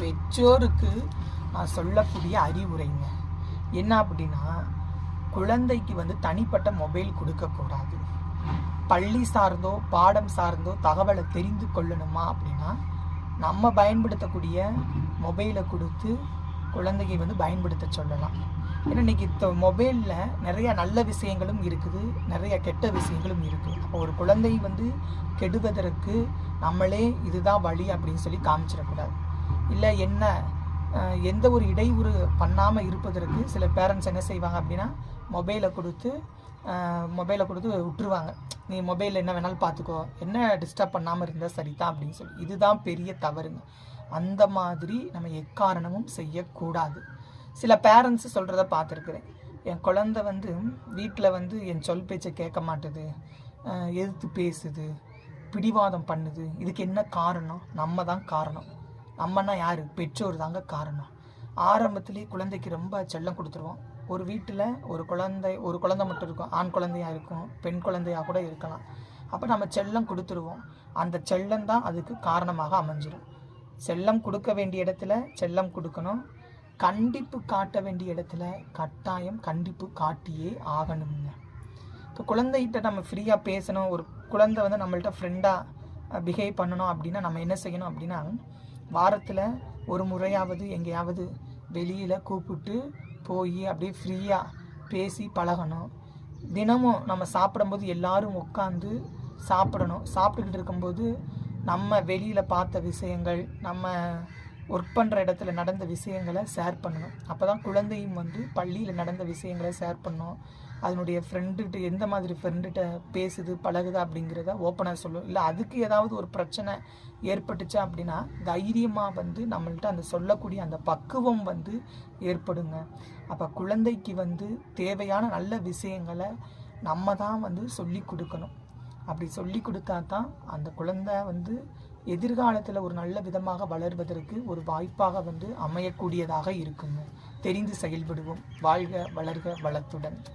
பெற்றோருக்கு நான் சொல்லக்கூடிய அறிவுரைங்க. என்ன அப்படின்னா குழந்தைக்கு வந்து தனிப்பட்ட மொபைல் கொடுக்கக்கூடாது. பள்ளி சார்ந்தோ பாடம் சார்ந்தோ தகவலை தெரிந்து கொள்ளணுமா அப்படின்னா நம்ம பயன்படுத்தக்கூடிய மொபைலை கொடுத்து குழந்தைக்கு வந்து பயன்படுத்த சொல்லலாம். ஏன்னா இன்றைக்கி இந்த மொபைலில் நிறைய நல்ல விஷயங்களும் இருக்குது நிறைய கெட்ட விஷயங்களும் இருக்குது. அப்போ ஒரு குழந்தை வந்து கெடுவதற்கு நம்மளே இதுதான் வழி அப்படின்னு சொல்லி காமிச்சிடக்கூடாது. இல்லை என்ன எந்த ஒரு இடையூறு பண்ணாமல் இருப்பதற்கு சில பேரண்ட்ஸ் என்ன செய்வாங்க அப்படின்னா மொபைலை கொடுத்து மொபைலை கொடுத்து விட்டுருவாங்க. நீ மொபைலில் என்ன வேணாலும் பார்த்துக்கோ என்ன டிஸ்டர்ப் பண்ணாமல் இருந்தால் சரிதான் அப்படின்னு சொல்லி. இதுதான் பெரிய தவறுங்க. அந்த மாதிரி நம்ம எக்காரணமும் செய்யக்கூடாது. சில பேரண்ட்ஸ் சொல்கிறத பார்த்துருக்குறேன். என் குழந்தை வந்து வீட்டில் வந்து என் சொல் பேச்சை கேட்க மாட்டுது எதிர்த்து பேசுது பிடிவாதம் பண்ணுது. இதுக்கு என்ன காரணம்? நம்ம தான் காரணம். நம்மனா யார்? பெற்றோர் தாங்க காரணம். ஆரம்பத்துலேயே குழந்தைக்கு ரொம்ப செல்லம் கொடுத்துருவோம். ஒரு வீட்டில் ஒரு குழந்தை ஒரு குழந்தை மட்டும் இருக்கும். ஆண் குழந்தையா இருக்கும் பெண் குழந்தையா கூட இருக்கலாம். அப்போ நம்ம செல்லம் கொடுத்துருவோம். அந்த செல்லம் தான் அதுக்கு காரணமாக அமைஞ்சிடும் செல்லம் கொடுக்க வேண்டிய இடத்துல செல்லம் கொடுக்கணும். கண்டிப்பு காட்ட வேண்டிய இடத்துல கட்டாயம் கண்டிப்பு காட்டியே ஆகணுங்க. இப்போ குழந்தைகிட்ட நம்ம ஃப்ரீயாக பேசணும். ஒரு குழந்தை வந்து நம்மள்ட்ட ஃப்ரெண்டாக பிஹேவ் பண்ணணும் அப்படின்னா நம்ம என்ன செய்யணும் அப்படின்னா வாரத்தில் ஒரு முறையாவது எங்கேயாவது வெளியில் கூப்பிட்டு போய் அப்படியே ஃப்ரீயாக பேசி பழகணும். தினமும் நம்ம சாப்பிடும்போது எல்லாரும் உட்காந்து சாப்பிடணும். சாப்பிட்டுக்கிட்டு இருக்கும்போது நம்ம வெளியில் பார்த்த விஷயங்கள் நம்ம ஒர்க் பண்ணுற இடத்துல நடந்த விஷயங்களை ஷேர் பண்ணணும். அப்போ தான் குழந்தையும் வந்து பள்ளியில் நடந்த விஷயங்களை ஷேர் பண்ணும். அதனுடைய ஃப்ரெண்டுகிட்ட எந்த மாதிரி ஃப்ரெண்டுகிட்ட பேசுது பழகுது அப்படிங்கிறத ஓப்பனாக சொல்லும். இல்லை அதுக்கு ஏதாவது ஒரு பிரச்சனை ஏற்பட்டுச்சு அப்படின்னா தைரியமாக வந்து நம்மள்ட்ட அந்த சொல்லக்கூடிய அந்த பக்குவம் வந்து ஏற்படுங்க. அப்போ குழந்தைக்கு வந்து தேவையான நல்ல விஷயங்களை நம்ம தான் வந்து சொல்லி கொடுக்கணும். அப்படி சொல்லி கொடுத்தா தான் அந்த குழந்தை வந்து எதிர்காலத்தில் ஒரு நல்ல விதமாக வளர்வதற்கு ஒரு வாய்ப்பாக வந்து அமையக்கூடியதாக இருக்குங்க. தெரிந்து செயல்படுவோம். வாழ்க வளர்க வளத்துடன்.